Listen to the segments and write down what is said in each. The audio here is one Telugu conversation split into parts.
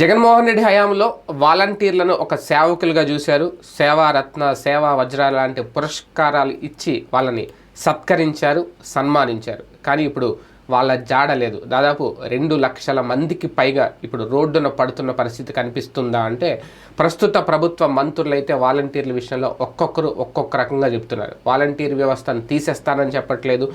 జగన్మోహన్ రెడ్డి హయాంలో వాలంటీర్లను ఒక సేవకులుగా చూశారు. సేవారత్న సేవా వజ్ర లాంటి పురస్కారాలు ఇచ్చి వాళ్ళని సత్కరించారు సన్మానించారు. కానీ ఇప్పుడు వాళ్ళ జాడ లేదు. దాదాపు రెండు లక్షల మందికి పైగా ఇప్పుడు రోడ్డున పడుతున్న పరిస్థితి కనిపిస్తుందా అంటే ప్రస్తుత ప్రభుత్వ మంత్రులైతే వాలంటీర్ల విషయంలో ఒక్కొక్కరు ఒక్కొక్క రకంగా చెప్తున్నారు. వాలంటీర్ వ్యవస్థను తీసేస్తానని చెప్పట్లేదు.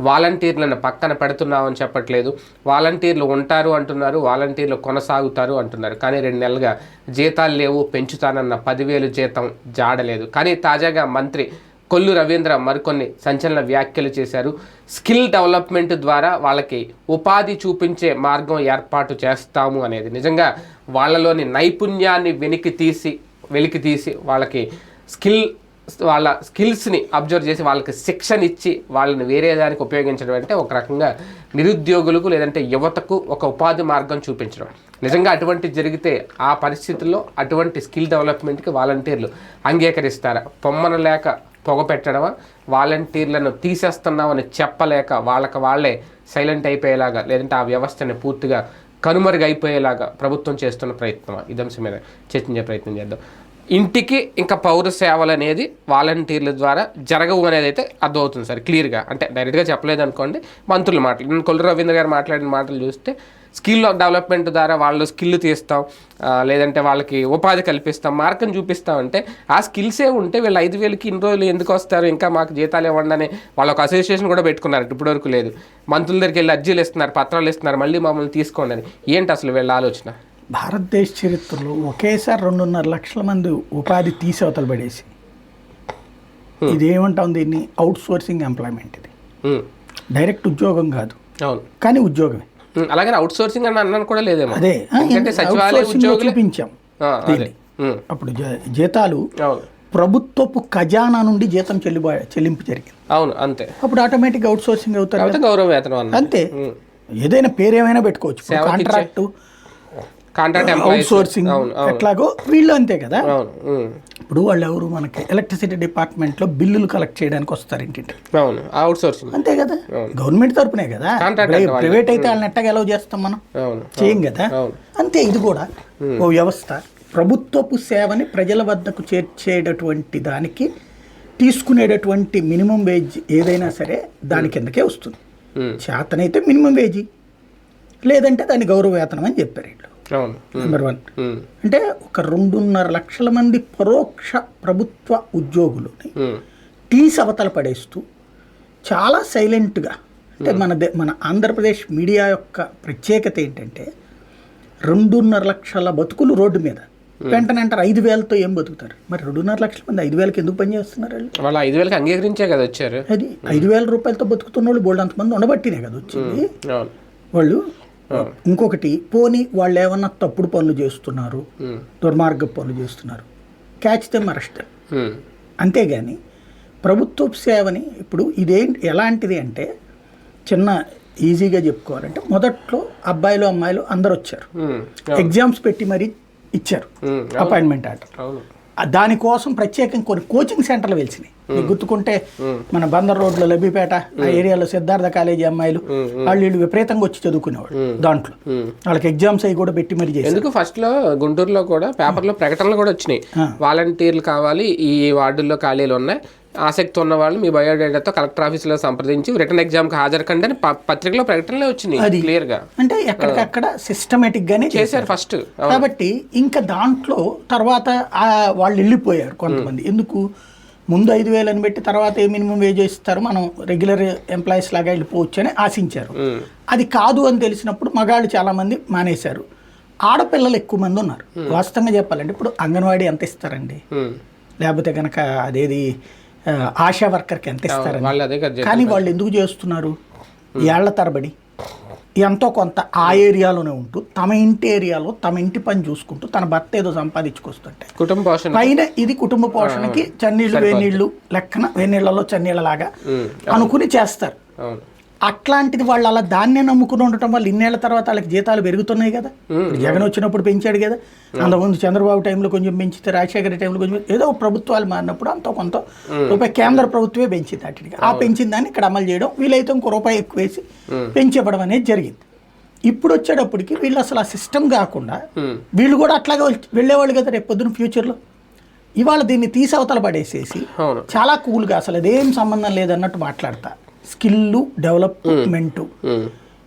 వాలంటీర్లను పక్కన పెడుతున్నామని చెప్పట్లేదు. వాలంటీర్లు ఉంటారు అంటున్నారు వాలంటీర్లు కొనసాగుతారు అంటున్నారు. కానీ రెండు నెలలుగా జీతాలు లేవు పెంచుతానన్న పదివేలు జీతం జాడలేదు. కానీ తాజాగా మంత్రి కొల్లు రవీంద్ర మరికొన్ని సంచలన వ్యాఖ్యలు చేశారు. స్కిల్ డెవలప్మెంట్ ద్వారా వాళ్ళకి ఉపాధి చూపించే మార్గం ఏర్పాటు చేస్తాము అనేది. నిజంగా వాళ్ళలోని నైపుణ్యాన్ని వెనికి తీసి వెలికి తీసి వాళ్ళకి స్కిల్ వాళ్ళ స్కిల్స్ని అబ్జర్వ్ చేసి వాళ్ళకి శిక్షణ ఇచ్చి వాళ్ళని వేరే దానికి ఉపయోగించడం అంటే ఒక రకంగా నిరుద్యోగులకు లేదంటే యువతకు ఒక ఉపాధి మార్గం చూపించడం. నిజంగా అటువంటి జరిగితే ఆ పరిస్థితుల్లో అటువంటి స్కిల్ డెవలప్మెంట్కి వాలంటీర్లు అంగీకరిస్తారా? పొమ్మన లేక పొగ పెట్టడమా? వాలంటీర్లను తీసేస్తున్నామని చెప్పలేక వాళ్ళకి వాళ్ళే సైలెంట్ అయిపోయేలాగా లేదంటే ఆ వ్యవస్థని పూర్తిగా కనుమరుగైపోయేలాగా ప్రభుత్వం చేస్తున్న ప్రయత్నం ఇది అంశం మీద చర్చించే ప్రయత్నం చేద్దాం. ఇంటికి ఇంకా పౌర సేవలు అనేది వాలంటీర్ల ద్వారా జరగవు అనేది అయితే అర్థమవుతుంది సార్ క్లియర్గా. అంటే డైరెక్ట్గా చెప్పలేదు అనుకోండి మంత్రుల మాటలు. నేను కొల్లు రవీంద్ర గారు మాట్లాడిన మాటలు చూస్తే స్కిల్ డెవలప్మెంట్ ద్వారా వాళ్ళు స్కిల్ తీస్తాం లేదంటే వాళ్ళకి ఉపాధి కల్పిస్తాం మార్కం చూపిస్తాం అంటే ఆ స్కిల్సే ఉంటే వీళ్ళు ఐదు వేలకి ఇన్ని రోజులు ఎందుకు వస్తారు ఇంకా మాకు జీతాలు ఇవ్వండి అని వాళ్ళు ఒక అసోసియేషన్ కూడా పెట్టుకున్నారు ఇప్పటివరకు లేదు. మంత్రుల దగ్గరికి వెళ్ళి అర్జీలు ఇస్తున్నారు పత్రాలు ఇస్తున్నారు మళ్ళీ మమ్మల్ని తీసుకోండి అని. ఏంటి అసలు వీళ్ళ ఆలోచన? భారతదేశ చరిత్రలో ఒకేసారి రెండున్నర లక్షల మంది ఉపాధి తీసి అవతల పడేసి. ఇది ఏమంటాం దీన్ని? అవుట్ సోర్సింగ్ ఎంప్లాయ్మెంట్ ఇది. డైరెక్ట్ ఉద్యోగం కాదు. కానీ ఉద్యోగమే. అలాగే అవుట్ సోర్సింగ్ అని అన్నాను కూడా లేదేమో. అదే. చూపించాం అప్పుడు జీతాలు ప్రభుత్వపు ఖజానా నుండి జీతం చెల్లిబా చెల్లింపు జరిగింది. అవును అంతే. అప్పుడు ఆటోమేటిక్గా అవుట్ సోర్సింగ్ అవుతారు గౌరవ వేతనం అంతే. ఏదైనా పేరేమైనా పెట్టుకోవచ్చు. సేవకిచ్చే- కాంట్రాక్ట్ కాంట్రాక్ట్ అవుట్ సోర్సింగ్ ఎట్లాగో వీళ్ళు అంతే కదా? ఇప్పుడు వాళ్ళు ఎవరు మనకి ఎలక్ట్రిసిటీ డిపార్ట్మెంట్లో బిల్లులు కలెక్ట్ చేయడానికి వస్తారు అవును అవుట్ సోర్సింగ్ అంతే కదా? గవర్నమెంట్ తరపునే కదా. ప్రైవేట్ అయితే వాళ్ళని ఎట్టగా ఎలా చేస్తాం మనం? చేయం కదా. అంతే ఇది కూడా ఓ వ్యవస్థ. ప్రభుత్వపు సేవని ప్రజల వద్దకు చేర్చేటటువంటి దానికి తీసుకునేటటువంటి మినిమం వేజ్ ఏదైనా సరే దాని కిందకే వస్తుంది. చేతనైతే మినిమం వేజీ లేదంటే దాని గౌరవ వేతనం అని చెప్పారు వీళ్ళు. నెంబర్ వన్ అంటే ఒక రెండున్నర లక్షల మంది పరోక్ష ప్రభుత్వ ఉద్యోగులని తీసి అవతల పడేస్తూ చాలా సైలెంట్గా అంటే మన దే మన ఆంధ్రప్రదేశ్ మీడియా యొక్క ప్రత్యేకత ఏంటంటే రెండున్నర లక్షల బతుకులు రోడ్డు మీద. వెంటనే అంటారు ఐదు వేలతో ఏం బతుకుతారు? మరి రెండున్నర లక్షల మంది ఐదు వేలకి ఎందుకు పనిచేస్తున్నారు వాళ్ళు? వాళ్ళు ఐదు వేలకి అంగీకరించే కదా వచ్చారు. అది ఐదు వేల రూపాయలతో బతుకుతున్న వాళ్ళు బోల్డ్ అంతమంది ఉండబట్టినే కదా వచ్చింది. వాళ్ళు ఇంకొకటి పోనీ వాళ్ళు ఏమన్నా తప్పుడు పనులు చేస్తున్నారు దుర్మార్గ పనులు చేస్తున్నారు క్యాచ్ తెమ్ అరెస్ట్. అంతేగాని ప్రభుత్వ సేవని ఇప్పుడు ఇదేంటి ఎలాంటిది అంటే చిన్న ఈజీగా చెప్పుకోవాలంటే మొదట్లో అబ్బాయిలు అమ్మాయిలు అందరు వచ్చారు ఎగ్జామ్స్ పెట్టి మరీ ఇచ్చారు. అపాయింట్మెంట్ ఆర్డర్ దానికోసం ప్రత్యేకంగా కొన్ని కోచింగ్ సెంటర్లు వెలిసినాయి. మీకు గుర్తుకుంటే మన బందర్ రోడ్లో లబ్బిపేట ఆ ఏరియాలో సిద్ధార్థ కాలేజీ అమ్మాయిలు వాళ్ళు వీళ్ళు విపరీతంగా వచ్చి చదువుకునేవాళ్ళు దాంట్లో. వాళ్ళకి ఎగ్జామ్స్ అవి కూడా పెట్టి మరీ ఎందుకు ఫస్ట్లో గుంటూరులో కూడా పేపర్లో ప్రకటనలు కూడా వచ్చినాయి. వాలంటీర్లు కావాలి ఈ వార్డుల్లో ఖాళీలు ఉన్నాయి. ఆసక్తి ఉన్న వాళ్ళు మీ బయోడేటాతో కలెక్టర్ ఆఫీసులో సంప్రదించి రిటర్న్ ఎగ్జామ్కి హాజరు కండి అని పత్రికలో ప్రకటనలే వచ్చినాయి. క్లియర్గా అంటే ఎక్కడికక్కడ సిస్టమేటిక్ గానే చేశారు ఫస్ట్ కాబట్టి ఇంకా దాంట్లో తర్వాత వాళ్ళు వెళ్ళిపోయారు కొంతమంది. ఎందుకు? ముందు ఐదు వేలు అని పెట్టి తర్వాత ఏ మినిమం వేజ్ ఇస్తారు? మనం రెగ్యులర్ ఎంప్లాయీస్ లాగా వెళ్ళిపోవచ్చు అని ఆశించారు. అది కాదు అని తెలిసినప్పుడు మగాళ్ళు చాలా మంది మానేశారు. ఆడపిల్లలు ఎక్కువ మంది ఉన్నారు. వాస్తవంగా చెప్పాలంటే ఇప్పుడు అంగన్వాడీ ఎంత ఇస్తారండి? లేకపోతే కనుక అదేది ఆశా వర్కర్కి ఎంత కదా కానీ వాళ్ళు ఎందుకు చేస్తున్నారు? ఏళ్ళ తరబడి ఎంతో కొంత ఆ ఏరియాలోనే ఉంటూ తమ ఇంటి ఏరియాలో తమ ఇంటి పని చూసుకుంటూ తన భర్త ఏదో సంపాదించుకొస్తుంటే. కుటుంబ పోషణ. పైన ఇది కుటుంబ పోషణకి చన్నీళ్ళు వేనీళ్ళు లెక్కన వేనీళ్ళలో చన్నీళ్ళలాగా అనుకుని చేస్తారు. అట్లాంటిది వాళ్ళు అలా దాన్నే నమ్ముకుని ఉండటం వల్ల ఇన్నేళ్ళ తర్వాత వాళ్ళకి జీతాలు పెరుగుతున్నాయి కదా. జగన్ వచ్చినప్పుడు పెంచాడు కదా. అంతకుముందు చంద్రబాబు టైంలో కొంచెం పెంచితే రాజశేఖర టైంలో కొంచెం ఏదో ప్రభుత్వాలు మారినప్పుడు అంత కొంత రూపాయి కేంద్ర ప్రభుత్వమే పెంచింది వాటికి ఆ పెంచిన దాన్ని ఇక్కడ అమలు చేయడం వీలైతే ఇంకో రూపాయి ఎక్కువ వేసి పెంచివ్వడం అనేది జరిగింది. ఇప్పుడు వచ్చేటప్పటికి వీళ్ళు అసలు ఆ సిస్టమ్ కాకుండా వీళ్ళు కూడా అట్లాగే వెళ్- వెళ్ళేవాళ్ళు కదా రేపు పొద్దున ఫ్యూచర్లో. ఇవాళ దీన్ని తీసి అవతల పడేసేసి చాలా కూల్గా అసలు అదేం సంబంధం లేదన్నట్టు మాట్లాడతా. Skill development.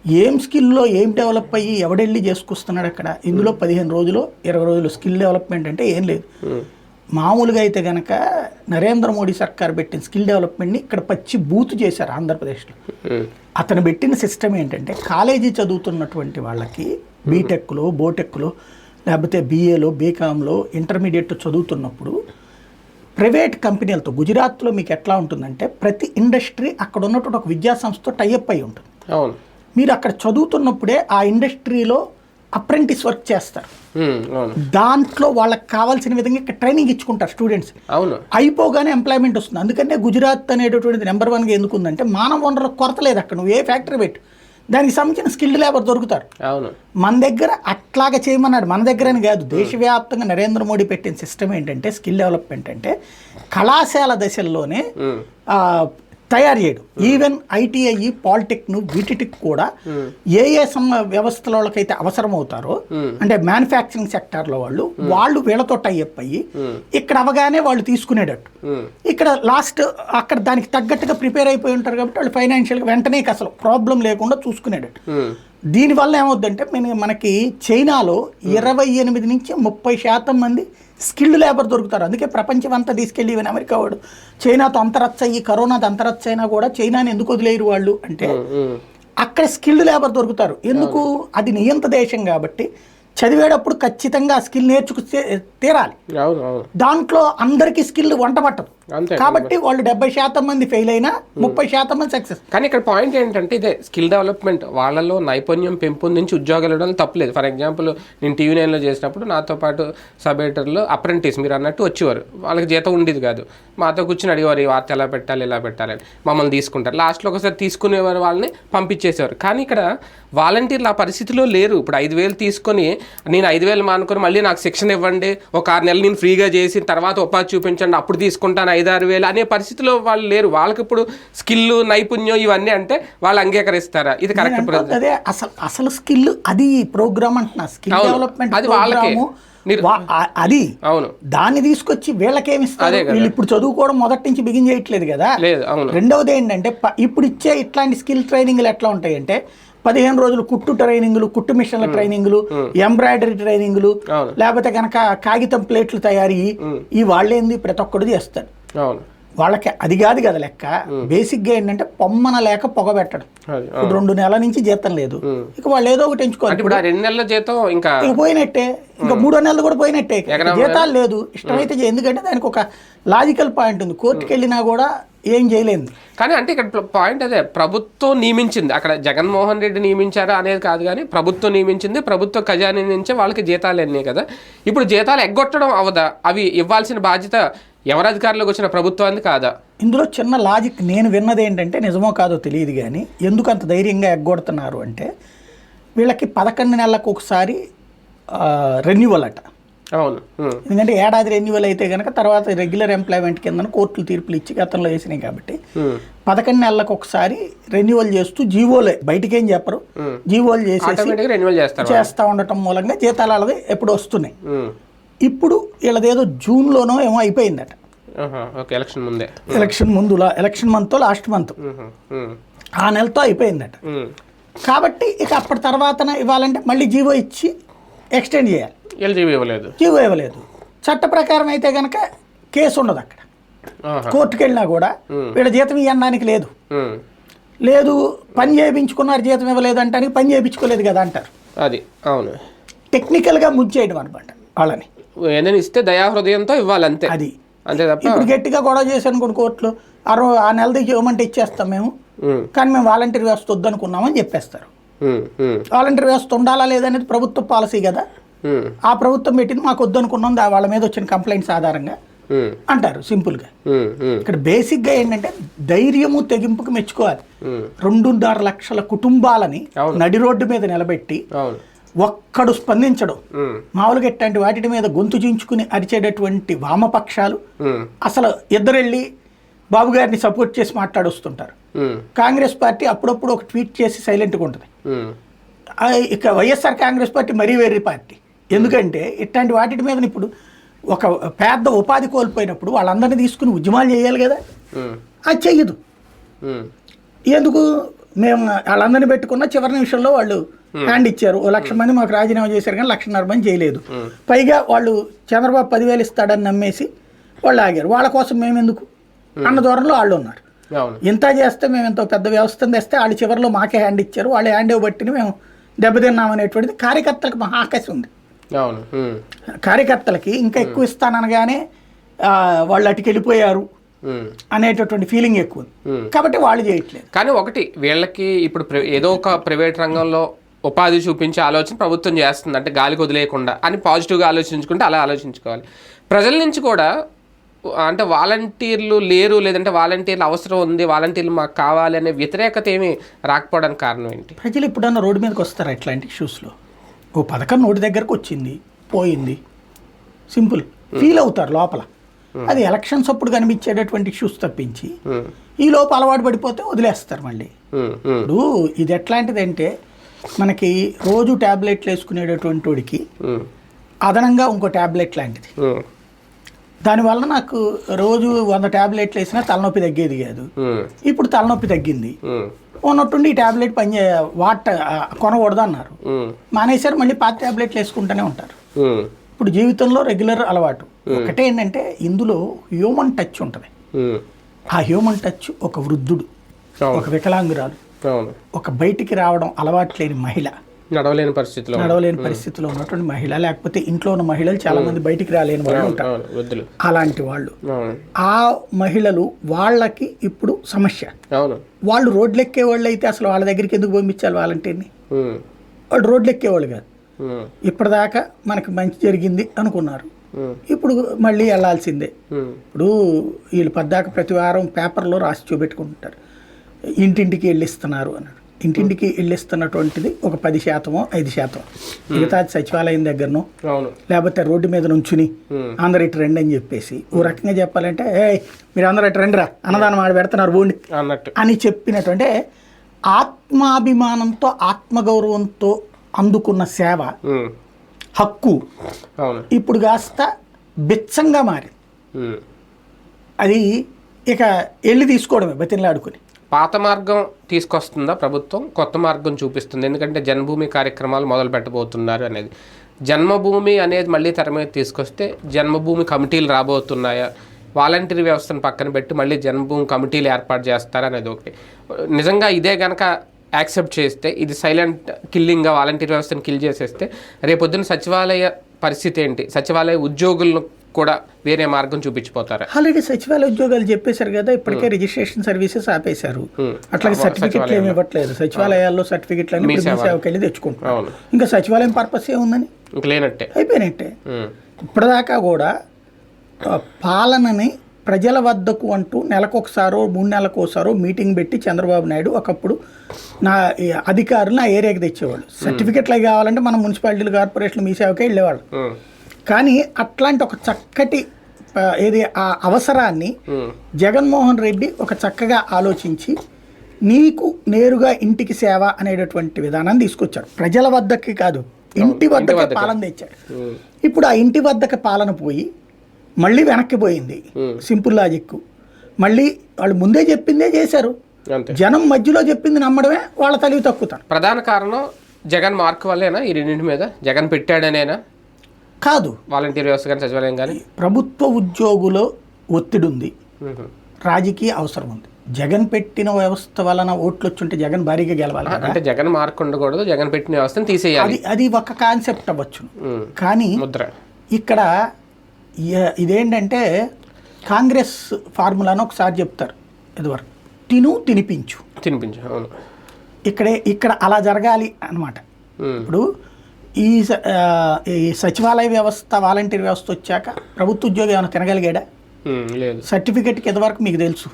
ఏం స్కిల్లో ఏం డెవలప్ అయ్యి ఎవడెళ్ళి చేసుకొస్తున్నాడు అక్కడ? ఇందులో పదిహేను రోజులు ఇరవై రోజులు స్కిల్ డెవలప్మెంట్ అంటే ఏం లేదు. మామూలుగా అయితే గనక నరేంద్ర మోడీ సర్కార్ పెట్టిన స్కిల్ డెవలప్మెంట్ని ఇక్కడ పచ్చి బూత్ చేశారు ఆంధ్రప్రదేశ్లో. అతను పెట్టిన సిస్టమ్ ఏంటంటే కాలేజీ చదువుతున్నటువంటి వాళ్ళకి బీటెక్లో బోటెక్లో లేకపోతే బీఏలో బీకామ్లో ఇంటర్మీడియట్ చదువుతున్నప్పుడు ప్రైవేట్ కంపెనీలతో గుజరాత్లో మీకు ఎట్లా ఉంటుందంటే ప్రతి ఇండస్ట్రీ అక్కడ ఉన్నటువంటి ఒక విద్యా సంస్థతో టైఅప్ అయి ఉంటుంది. అవును. మీరు అక్కడ చదువుతున్నప్పుడే ఆ ఇండస్ట్రీలో అప్రెంటిస్ వర్క్ చేస్తారు. దాంట్లో వాళ్ళకి కావాల్సిన విధంగా ఇక్కడ ట్రైనింగ్ ఇచ్చుకుంటారు స్టూడెంట్స్ అవును. అయిపోగానే ఎంప్లాయ్మెంట్ వస్తుంది. అందుకంటే గుజరాత్ అనేటటువంటిది నెంబర్ వన్గా ఎందుకుందంటే మానవ వనరుల కొరత లేదు అక్కడ. నువ్వు ఏ ఫ్యాక్టరీ పెట్టు. దానికి సంబంధించిన స్కిల్డ్ లేబర్ దొరుకుతారు. అవును. మన దగ్గర అట్లాగా చేయమన్నాడు. మన దగ్గరని కాదు. దేశవ్యాప్తంగా నరేంద్ర మోడీ పెట్టిన సిస్టమ్ ఏంటంటే స్కిల్ డెవలప్మెంట్ అంటే కళాశాల దశల్లోనే తయారు చేయడం. ఈవెన్ ఐటీఐ పాలిటెక్ను వీటికి కూడా ఏ ఏ సమ వ్యవస్థల వాళ్ళకైతే అవసరం అవుతారో అంటే మ్యానుఫ్యాక్చరింగ్ సెక్టార్లో వాళ్ళు వాళ్ళు వీళ్ళతో టైఅప్ అయ్యి ఇక్కడ అవగానే వాళ్ళు తీసుకునేటట్టు. ఇక్కడ లాస్ట్ అక్కడ దానికి తగ్గట్టుగా ప్రిపేర్ అయిపోయి ఉంటారు కాబట్టి వాళ్ళు ఫైనాన్షియల్గా వెంటనే అసలు ప్రాబ్లం లేకుండా చూసుకునేటట్టు. దీనివల్ల ఏమవుద్దంటే మన మనకి చైనాలో ఇరవై ఎనిమిది నుంచి ముప్పై శాతం మంది స్కిల్డ్ లేబర్ దొరుకుతారు. అందుకే ప్రపంచం అంతా తీసుకెళ్ళి ఈవెన్ అమెరికా వాడు. చైనాతో అంతరచ్చ అయ్యి కరోనాతో అంతరచ్చ అయినా కూడా చైనాని ఎందుకు వదిలేరు వాళ్ళు? అంటే అక్కడ స్కిల్డ్ లేబర్ దొరుకుతారు. ఎందుకు? అది నియంత దేశం కాబట్టి చదివేటప్పుడు ఖచ్చితంగా స్కిల్ నేర్చుకు తీరాలి. అవును అవును. దాంట్లో అందరికీ స్కిల్ వంట పట్టదు. అంతే కాబట్టి వాళ్ళు డెబ్బై శాతం మంది ఫెయిల్ అయినా ముప్పై శాతం మంది సక్సెస్. కానీ ఇక్కడ పాయింట్ ఏంటంటే ఇదే స్కిల్ డెవలప్మెంట్. వాళ్ళలో నైపుణ్యం పెంపొందించి ఉద్యోగాలు ఇవ్వడం తప్పలేదు. ఫర్ ఎగ్జాంపుల్ నేను టీవీ నైన్లో చేసినప్పుడు నాతో పాటు సబ్ ఎడిటర్లో అప్రెంటిస్ మీరు అన్నట్టు వచ్చేవారు. వాళ్ళకి జీతం ఉండేది కాదు. మాతో కూర్చొని అడిగేవారు ఈ వార్త ఎలా పెట్టాలి ఎలా పెట్టాలి? అని మమ్మల్ని తీసుకుంటారు. లాస్ట్లో ఒకసారి తీసుకునేవారు వాళ్ళని పంపించేసేవారు. కానీ ఇక్కడ వాలంటీర్లు ఆ పరిస్థితిలో లేరు. ఇప్పుడు ఐదు వేలు తీసుకొని నేను ఐదు వేలు మానుకొని మళ్ళీ నాకు శిక్షణ ఇవ్వండి. ఒక ఆరు నెలలు నేను ఫ్రీగా చేసి తర్వాత ఉపాధి చూపించండి. అప్పుడు తీసుకుంటాను ఐదు ఆరు వేలు అనే పరిస్థితిలో వాళ్ళు లేరు. వాళ్ళకి ఇప్పుడు స్కిల్ నైపుణ్యం ఇవన్నీ అంటే వాళ్ళు అంగీకరిస్తారా? ఇది కరెక్ట్ అదే అసలు అసలు స్కిల్ అది ప్రోగ్రామ్ అంటున్నా. స్కిల్. డెవలప్మెంట్ అది వాళ్ళకే. అది అవును. దాన్ని తీసుకొచ్చి వీళ్ళకేమి ఇస్తారు? అదే కదా. వీళ్ళు ఇప్పుడు చదువుకోవడం మొదటి నుంచి బిగిన్ చేయట్లేదు కదా. లేదు అవును. రెండవది ఏంటంటే ఇప్పుడు ఇచ్చే ఇట్లాంటి స్కిల్ ట్రైనింగ్లు ఎట్లా ఉంటాయంటే పదిహేను రోజులు కుట్టు ట్రైనింగ్లు కుట్టు మిషన్ల ట్రైనింగ్లు ఎంబ్రాయిడరీ ట్రైనింగ్లు లేకపోతే కనుక కాగితం ప్లేట్లు తయారీ ఈ వాళ్ళేంది? ప్రతి ఒక్కడు చేస్తాడు అవును. వాళ్ళకి అది కాదు కదా లెక్క. బేసిక్గా ఏంటంటే పొమ్మన లేక పొగ పెట్టడం. ఇప్పుడు రెండు నెలల నుంచి జీతం లేదు. ఇక వాళ్ళు ఏదో ఒకటి ఎంచుకోవాలి. అంటే ఇప్పుడు ఆ రెండు నెలల జీతం ఇంకా ఇక పోయినట్టే. ఇంకా మూడో నెలలు కూడా పోయినట్టే. జీతాలు లేదు. ఇష్టమైతే. ఎందుకంటే దానికి ఒక లాజికల్ పాయింట్ ఉంది. కోర్టుకి వెళ్ళినా కూడా ఏం చేయలేదు కానీ అంటే ఇక్కడ పాయింట్ అదే ప్రభుత్వం నియమించింది. అక్కడ జగన్మోహన్ రెడ్డి నియమించారా అనేది కాదు కానీ ప్రభుత్వం నియమించింది ప్రభుత్వ ఖజానా నుంచే వాళ్ళకి జీతాలు అన్నీ కదా. ఇప్పుడు జీతాలు ఎగ్గొట్టడం అవదా? అవి ఇవ్వాల్సిన బాధ్యత ఎవరి అధికారంలోకి వచ్చిన ప్రభుత్వానికి కాదా? ఇందులో చిన్న లాజిక్ నేను విన్నది ఏంటంటే నిజమో కాదో తెలియదు కానీ ఎందుకు అంత ధైర్యంగా ఎగ్గొడుతున్నారు అంటే వీళ్ళకి పదకొండు నెలలకు ఒకసారి రెన్యువల్ అట. అవును. ఎందుకంటే ఏడాది రెన్యువల్ అయితే కనుక తర్వాత రెగ్యులర్ ఎంప్లాయ్మెంట్ కింద కోర్టులు తీర్పులు ఇచ్చి గతంలో వేసినాయి కాబట్టి పదకొండు నెలలకు ఒకసారి రెన్యువల్ చేస్తూ జీవోలే. బయటికేం చెప్పరు. జీవోలు చేసేసి చేస్తూ ఉండటం మూలంగా జీతాలు వాళ్ళది ఎప్పుడు వస్తున్నాయి. ఇప్పుడు వీళ్ళదేదో జూన్లోనో ఏమో అయిపోయిందట. ఎలక్షన్ ముందే. ఎలక్షన్ ముందు ఎలక్షన్ మంత్ లాస్ట్ మంత్. ఆ. నెలతో అయిపోయిందట. కాబట్టి ఇక అప్పటి తర్వాత ఇవ్వాలంటే మళ్ళీ జీవో ఇచ్చి ఎక్స్టెండ్ చేయాలి. ఇవ్వలేదు. జీవో ఇవ్వలేదు. చట్ట ప్రకారం అయితే కనుక కేసు ఉండదు అక్కడ. కోర్టుకు వెళ్ళినా కూడా వీళ్ళ జీతం ఇవ్వడానికి లేదు. లేదు పని చేయించుకున్నారు జీతం ఇవ్వలేదు అంటానికి పని చేయించుకోలేదు కదా అంటారు. అది అవును. టెక్నికల్గా ముంచేయడం అనమాట వాళ్ళని. ఏదైనా ఇస్తే దయాహృదయంతో ఇవ్వాలి అంతే అది. అంతే తప్ప ఇప్పుడు గట్టిగా గొడవ చేశాను కొన్ని కోర్టులో ఆ నెలది ఇవ్వమంటే ఇచ్చేస్తాం మేము. కానీ మేము వాలంటీర్ వ్యవస్థ వద్దనుకున్నామని చెప్పేస్తారు. వాలంటీర్ వ్యవస్థ ఉండాలా లేదనేది ప్రభుత్వ పాలసీ కదా. ఆ ప్రభుత్వం పెట్టింది మాకు వద్దనుకున్నాం వాళ్ళ మీద వచ్చిన కంప్లైంట్స్ ఆధారంగా ఉమ్, అంటారు సింపుల్గా ఉమ్, ఉమ్, ఇక్కడ బేసిక్గా ఏంటంటే ధైర్యము తెగింపుకు మెచ్చుకోవాలి. రెండున్నర లక్షల కుటుంబాలని. నడి రోడ్డు మీద నిలబెట్టి ఒక్కడు స్పందించడం. మామూలుగా ఇట్లాంటి వాటి మీద గొంతు చించుకుని అరిచేటటువంటి వామపక్షాలు అసలు ఇద్దరెళ్ళి బాబు గారిని సపోర్ట్ చేసి మాట్లాడొస్తుంటారు. కాంగ్రెస్ పార్టీ అప్పుడప్పుడు ఒక ట్వీట్ చేసి సైలెంట్గా ఉంటుంది. ఇక వైఎస్ఆర్ కాంగ్రెస్ పార్టీ మరీ వేరే పార్టీ. ఎందుకంటే ఇట్లాంటి వాటి మీద ఇప్పుడు ఒక పెద్ద ఉపాధి కోల్పోయినప్పుడు వాళ్ళందరినీ తీసుకుని ఉద్యమాలు చేయాలి కదా. అది చెయ్యదు. ఎందుకు? మేము వాళ్ళందరినీ పెట్టుకున్న చివరి నిమిషంలో వాళ్ళు హ్యాండ్ ఇచ్చారు. ఓ లక్ష మంది మాకు రాజీనామా చేశారు కానీ లక్షన్నర మంది చేయలేదు. పైగా వాళ్ళు చంద్రబాబు పదివేలు ఇస్తాడని నమ్మేసి వాళ్ళు ఆగారు. వాళ్ళ కోసం మేము ఎందుకు? అన్న దూరంలో వాళ్ళు ఉన్నారు. ఇంత చేస్తే మేము ఎంతో పెద్ద వ్యవస్థను తెస్తే వాళ్ళు చివరిలో మాకే హ్యాండ్ ఇచ్చారు. వాళ్ళు హ్యాండ్ ఇవ్వబట్టిని మేము దెబ్బతిన్నాం అనేటువంటిది కార్యకర్తలకు మహా ఆకసి ఉంది. కార్యకర్తలకి ఇంకా ఎక్కువ ఇస్తాననగానే వాళ్ళు అటుకి వెళ్ళిపోయారు ఉమ్. అనేటటువంటి ఫీలింగ్ ఎక్కువ. కాబట్టి వాళ్ళు చేయట్లేదు. కానీ ఒకటి వీళ్ళకి ఇప్పుడు ఏదో ఒక ప్రైవేట్ రంగంలో ఉపాధి చూపించే ఆలోచన ప్రభుత్వం చేస్తుంది. అంటే గాలికి వదిలేయకుండా అని పాజిటివ్గా ఆలోచించుకుంటే అలా ఆలోచించుకోవాలి. ప్రజల నుంచి కూడా అంటే వాలంటీర్లు లేరు లేదంటే వాలంటీర్లు అవసరం ఉంది వాలంటీర్లు మాకు కావాలి అనే వ్యతిరేకత ఏమి రాకపోవడానికి కారణం ఏంటి? ప్రజలు ఎప్పుడన్నా రోడ్డు మీదకి వస్తారా ఇట్లాంటి ఇష్యూస్లో ఓ పథకం నోటి దగ్గరకు వచ్చింది పోయింది. సింపుల్. ఫీల్ అవుతారు లోపల. అది ఎలక్షన్స్ అప్పుడు కనిపించేటటువంటి ఇష్యూస్ తప్పించి ఈ లోపు అలవాటు పడిపోతే వదిలేస్తారు మళ్ళీ. ఇప్పుడు ఇది ఎట్లాంటిదంటే మనకి రోజు ట్యాబ్లెట్లు వేసుకునేటటువంటి వాడికి అదనంగా ఇంకో ట్యాబ్లెట్ లాంటిది. దానివల్ల నాకు రోజు వంద ట్యాబ్లెట్లు వేసినా తలనొప్పి తగ్గేది కాదు. ఇప్పుడు తలనొప్పి తగ్గింది. ఉన్నట్టుండి ఈ ట్యాబ్లెట్ పనిచే వాట కొనకూడదు అన్నారు. మానేశారు మళ్ళీ పాత ట్యాబ్లెట్లు వేసుకుంటూనే ఉంటారు. ఇప్పుడు జీవితంలో రెగ్యులర్ అలవాటు. ఒకటే ఏంటంటే ఇందులో హ్యూమన్ టచ్ ఉంటుంది. ఆ హ్యూమన్ టచ్ ఒక వృద్ధుడు ఒక వికలాంగురాలు ఒక బయటికి రావడం అలవాటు లేని మహిళ. నడవలేని పరిస్థితిలో నడవలేని పరిస్థితిలో ఉన్నటువంటి మహిళ లేకపోతే ఇంట్లో ఉన్న మహిళలు చాలా మంది బయటికి రాలేని వాళ్ళు ఉంటారు. అలాంటి వాళ్ళు. ఆ మహిళలు వాళ్ళకి ఇప్పుడు సమస్య. వాళ్ళు రోడ్లు ఎక్కే వాళ్ళు అయితే అసలు వాళ్ళ దగ్గరికి ఎందుకు పంపించాలి వాలంటీర్ని? వాళ్ళు రోడ్లు ఎక్కేవాళ్ళు కాదు. ఇప్పటిదాకా మనకి మంచి జరిగింది అనుకున్నారు. ఇప్పుడు మళ్ళీ వెళ్ళాల్సిందే. ఇప్పుడు వీళ్ళు పద్దాక ప్రతి వారం పేపర్లో రాసి చూపెట్టుకుంటారు. ఇంటింటికి వెళ్ళిస్తున్నారు అన్నాడు. ఇంటింటికి వెళ్ళిస్తున్నటువంటిది ఒక పది శాతమో ఐదు శాతం. మిగతా సచివాలయం దగ్గరనో లేకపోతే రోడ్డు మీద నుంచుని. అందరు ఇటు రండి అని చెప్పేసి ఓ రకంగా చెప్పాలంటే ఏ మీరు అందరు ఇటు రండిరా అన్నదానం ఆడ పెడుతున్నారు బోండి. అన్నట్టు. అని చెప్పినటువంటి ఆత్మాభిమానంతో ఆత్మగౌరవంతో అందుకున్న సేవ హక్కు. ఇప్పుడు కాస్త బిచ్చంగా మారింది. అది ఇక వెళ్ళి తీసుకోవడమే బతిలాడుకుని పాత మార్గం తీసుకొస్తుందా ప్రభుత్వం? కొత్త మార్గం చూపిస్తుంది. ఎందుకంటే జన్మభూమి కార్యక్రమాలు మొదలు పెట్టబోతున్నారు అనేది. జన్మభూమి అనేది మళ్ళీ తెర మీద తీసుకొస్తే జన్మభూమి కమిటీలు రాబోతున్నాయా? వాలంటీర్ వ్యవస్థను పక్కన పెట్టి మళ్ళీ జన్మభూమి కమిటీలు ఏర్పాటు చేస్తారా అనేది ఒకటి. నిజంగా ఇదే కనుక యాక్సెప్ట్ చేస్తే ఇది సైలెంట్ కిల్లింగ్గా వాలంటీర్ వ్యవస్థను కిల్ చేసేస్తే రేపొద్దున సచివాలయ పరిస్థితి ఏంటి? సచివాలయ ఉద్యోగులను కూడా వేరే మార్గం చూపించిపోతారా. ఆల్రెడీ సచివాలయ ఉద్యోగాలు చెప్పేశారు కదా ఇప్పటికే రిజిస్ట్రేషన్ సర్వీసెస్ ఆపేశారు. Hmm. అట్లాగే సర్టిఫికెట్లు ఏమి ఇవ్వట్లేదు. సచివాలయాల్లో సర్టిఫికెట్లు అన్ని. సేవకి వెళ్ళి తెచ్చుకుంటున్నారు. ఇంకా సచివాలయం పర్పస్ ఏముందని? లేనట్టే. అయిపోయినట్టే. ఇప్పటిదాకా కూడా పాలనని ప్రజల వద్దకు అంటూ నెలకొకసారో మూడు నెలలకు ఒకసారో మీటింగ్ పెట్టి చంద్రబాబు నాయుడు ఒకప్పుడు నా అధికారులు నా ఏరియాకి తెచ్చేవాళ్ళు. సర్టిఫికెట్లు కావాలంటే మనం మున్సిపాలిటీలు కార్పొరేషన్లు మీ సేవకే వెళ్ళేవాళ్ళు. కానీ అట్లాంటి ఒక చక్కటి ఏది ఆ అవసరాన్ని ఉమ్, జగన్మోహన్ రెడ్డి ఒక చక్కగా ఆలోచించి నీకు నేరుగా ఇంటికి సేవ అనేటటువంటి విధానాన్ని తీసుకొచ్చాడు. ప్రజల వద్దకి కాదు ఇంటి వద్దకే. పాలన తెచ్చాడు. ఉమ్, ఇప్పుడు ఆ ఇంటి వద్దకు పాలన పోయి మళ్ళీ వెనక్కి పోయింది. Hmm. Simple logic. మళ్ళీ వాళ్ళు ముందే చెప్పిందే చేశారు. జనం మధ్యలో చెప్పింది నమ్మడమే వాళ్ళ తెలివి తక్కుతారు. ప్రధాన కారణం జగన్ మార్క్ వల్లేనా? ఈ రెండింటి మీద? జగన్ పెట్టాడనేనా? కాదు. వాలంటీర్ వ్యవస్థ కానీ సచివాలయం కానీ? ప్రభుత్వ ఉద్యోగులో ఒత్తిడి ఉంది రాజకీయ అవసరం ఉంది జగన్ పెట్టిన వ్యవస్థ వలన ఓట్లు వచ్చుంటే జగన్ భారీగా గెలవాలి. అంటే జగన్ మార్క్ ఉండకూడదు జగన్ పెట్టిన వ్యవస్థను తీసేయాలి. అది ఒక కాన్సెప్ట్ అవ్వచ్చు కానీ ముద్ర. ఇక్కడ ఇదేంటంటే కాంగ్రెస్ ఫార్ములాను ఒకసారి చెప్తారు. ఇదివరకు తిను తినిపించు. తినిపించు అవును. ఇక్కడే ఇక్కడ అలా జరగాలి అన్నమాట. ఉమ్, ఇప్పుడు ఈ ఈ సచివాలయ వ్యవస్థ వాలంటీర్ వ్యవస్థ వచ్చాక ప్రభుత్వ ఉద్యోగి ఏమైనా తినగలిగాడా? సర్టిఫికెట్కి ఇదివరకు మీకు తెలుసు?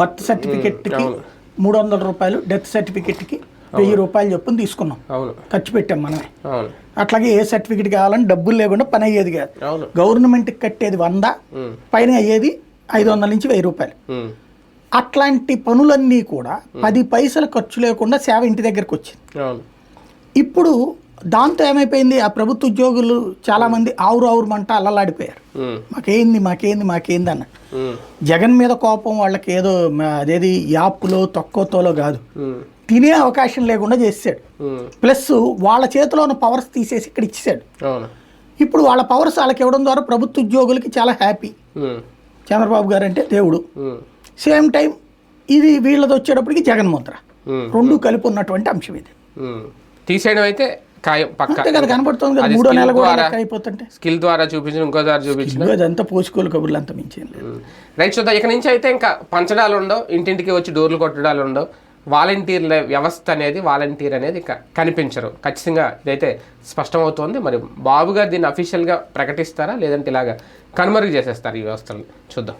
బర్త్ సర్టిఫికెట్కి. మూడు వందల రూపాయలు డెత్ సర్టిఫికెట్కి వెయ్యి రూపాయలు చొప్పున తీసుకున్నాం. ఖర్చు పెట్టాం మనమే. అట్లాగే ఏ సర్టిఫికెట్ కావాలని డబ్బులు లేకుండా పని అయ్యేది కాదు. గవర్నమెంట్కి కట్టేది వంద పైన అయ్యేది ఐదు వందల నుంచి వెయ్యి రూపాయలు. అట్లాంటి పనులన్నీ కూడా పది పైసలు ఖర్చు లేకుండా సేవ ఇంటి దగ్గరకు వచ్చింది ఇప్పుడు దాంతో ఏమైపోయింది? ఆ ప్రభుత్వ ఉద్యోగులు చాలామంది ఆవురు ఆవురుమంట అల్లలాడిపోయారు ఉమ్, మాకేంది మాకేంది మాకేంది అన్న. జగన్ మీద కోపం వాళ్ళకి ఏదో అదేది యాప్లో తక్కువతోలో కాదు. తినే అవకాశం లేకుండా చేసాడు ప్లస్ వాళ్ళ చేతిలో ఉన్న పవర్స్ తీసేసి ఇక్కడ ఇచ్చేసాడు. ఇప్పుడు వాళ్ళ పవర్స్ వాళ్ళకి ఇవ్వడం ద్వారా ప్రభుత్వ ఉద్యోగులకి చాలా హ్యాపీ. చంద్రబాబు గారు అంటే దేవుడు. సేమ్ టైం ఇది వీళ్ళది వచ్చేటప్పటికి జగన్ ముద్ర ఉమ్, రెండు కలిపి ఉన్నటువంటి అంశం ఇది. తీసేయడం అయితే ఖాయం పక్క. కనపడుతుంది కదా మూడో నెల కూడా అయిపోతుంటే స్కిల్ ద్వారా చూపించిన ఇంకో ద్వారా చూపించిన. అదంతా పోసుకోలు కబుర్లు అంత మించేం లేదు. రైట్ చూద్దాం. ఇక నుంచి అయితే ఇంకా పంచడాలు ఉండవు ఇంటింటికి వచ్చి డోర్లు కొట్టడాలు ఉండవు. వాలంటీర్ల వ్యవస్థ అనేది వాలంటీర్ అనేది ఇక కనిపించరు. ఖచ్చితంగా ఇదైతే స్పష్టమవుతోంది. మరి బాబు గారు దీన్ని అఫీషియల్గా ప్రకటిస్తారా? లేదంటే ఇలాగా కనుమరుగు చేసేస్తారు ఈ వ్యవస్థలను? చూద్దాం.